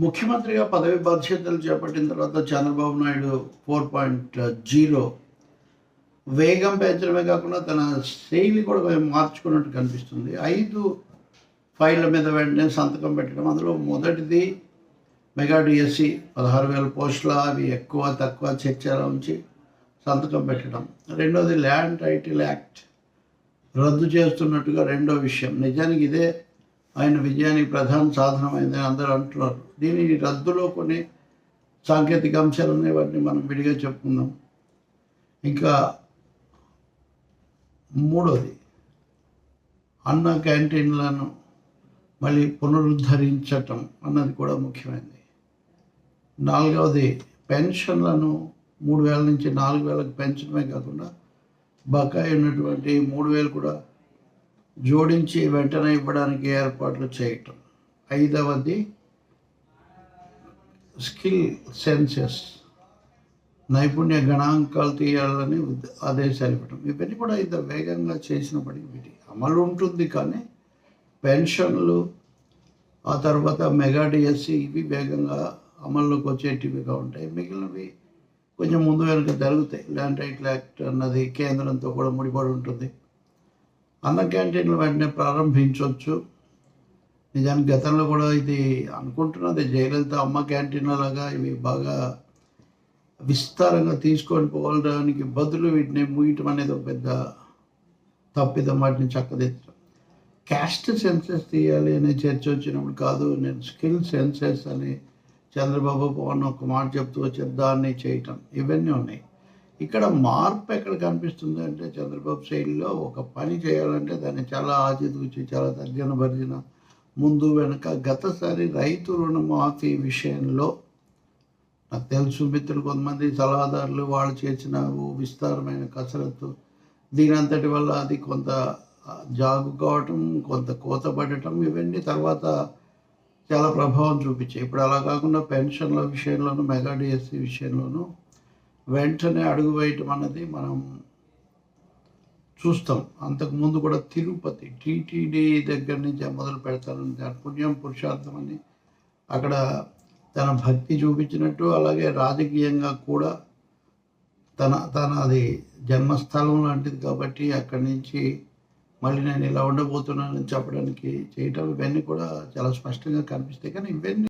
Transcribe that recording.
ముఖ్యమంత్రిగా పదవి బాధ్యతలు చేపట్టిన తర్వాత Chandrababu Naidu four point zero వేగం పెంచడమే కాకుండా తన శైలి కూడా మార్చుకున్నట్టు కనిపిస్తుంది. ఐదు ఫైళ్ళ మీద వెంటనే సంతకం పెట్టడం అందులో మొదటిది మెగా డిఎస్సి పదహారు వేల పోస్టుల అవి ఎక్కువ తక్కువ చర్చల ఉంచి సంతకం పెట్టడం. రెండోది ల్యాండ్ టైటిల్ యాక్ట్ రద్దు చేస్తున్నట్టుగా రెండో విషయం. నిజానికి ఇదే ఆయన విజయానికి ప్రధాన సాధనమైందని అందరూ అంటున్నారు. దీని రద్దులో కొన్ని సాంకేతిక అంశాలు ఉన్నాయి వాటిని మనం విడిగా చెప్పుకుందాం. ఇంకా మూడోది అన్న క్యాంటీన్లను మళ్ళీ పునరుద్ధరించటం అన్నది కూడా ముఖ్యమైనది. నాలుగవది పెన్షన్లను మూడు వేల నుంచి నాలుగు వేలకు పెంచడమే కాకుండా బకాయి ఉన్నటువంటి మూడు వేలు కూడా జోడించి వెంటనే ఇవ్వడానికి ఏర్పాట్లు చేయటం. ఐదవది స్కిల్ సెన్సెస్ నైపుణ్య గణాంకాలు తీయాలని ఆదేశాలు ఇవ్వడం ఇవన్నీ కూడా ఇంత వేగంగా చేసినప్పటికీ వీటి అమలు ఉంటుంది కానీ పెన్షన్లు ఆ తర్వాత మెగా డిఎస్సి ఇవి వేగంగా అమల్లోకి వచ్చేటివిగా ఉంటాయి. మిగిలినవి కొంచెం ముందు వెనుక జరుగుతాయి. ల్యాండ్ రైట్ యాక్ట్ అన్నది కేంద్రంతో కూడా ముడిపడి ఉంటుంది. అన్న క్యాంటీన్లు వెంటనే ప్రారంభించవచ్చు. నిజానికి గతంలో కూడా ఇది అనుకుంటున్నది జయలలిత అమ్మ క్యాంటీన్ లాగా ఇవి బాగా విస్తారంగా తీసుకొని పోవడానికి బదులు వీటిని మూయటం అనేది ఒక పెద్ద తప్పిదం వాటిని చక్కదిద్దడం క్యాస్ట్ సెన్సెస్ తీయాలి అనే చర్చ వచ్చినప్పుడు కాదు నేను స్కిల్ సెన్సెస్ అని చంద్రబాబు పవన్ ఒక మాట చెప్తూ వచ్చే దాన్ని చేయటం ఇవన్నీ ఉన్నాయి. ఇక్కడ మార్పు ఎక్కడ కనిపిస్తుంది అంటే చంద్రబాబు శైలిలో ఒక పని చేయాలంటే దాన్ని చాలా ఆచితూచి చాలా తర్జన భర్జన ముందు వెనక గతసారి రైతు రుణమాఫీ విషయంలో నాకు తెలుసు మిత్రులు కొంతమంది సలహాదారులు వాళ్ళు చేసిన విస్తారమైన కసరత్తు. దీని అంతటి వల్ల అది కొంత జాగు కావటం కొంత కోత పడటం ఇవన్నీ తర్వాత చాలా ప్రభావం చూపించాయి. ఇప్పుడు అలా కాకుండా పెన్షన్ల విషయంలోనూ మెగా డిఎస్సి విషయంలోనూ వెంటనే అడుగు వేయటం అన్నది మనం చూస్తాం. అంతకుముందు కూడా తిరుపతి టీటీడీ దగ్గర నుంచి మొదలు పెడతానని దాని పుణ్యం పురుషార్థం అని అక్కడ తన భక్తి చూపించినట్టు అలాగే రాజకీయంగా కూడా తన తన అది జన్మస్థలం లాంటిది కాబట్టి అక్కడి నుంచి మళ్ళీ నేను ఇలా ఉండబోతున్నానని చెప్పడానికి చేయటం ఇవన్నీ కూడా చాలా స్పష్టంగా కనిపిస్తాయి. కానీ ఇవన్నీ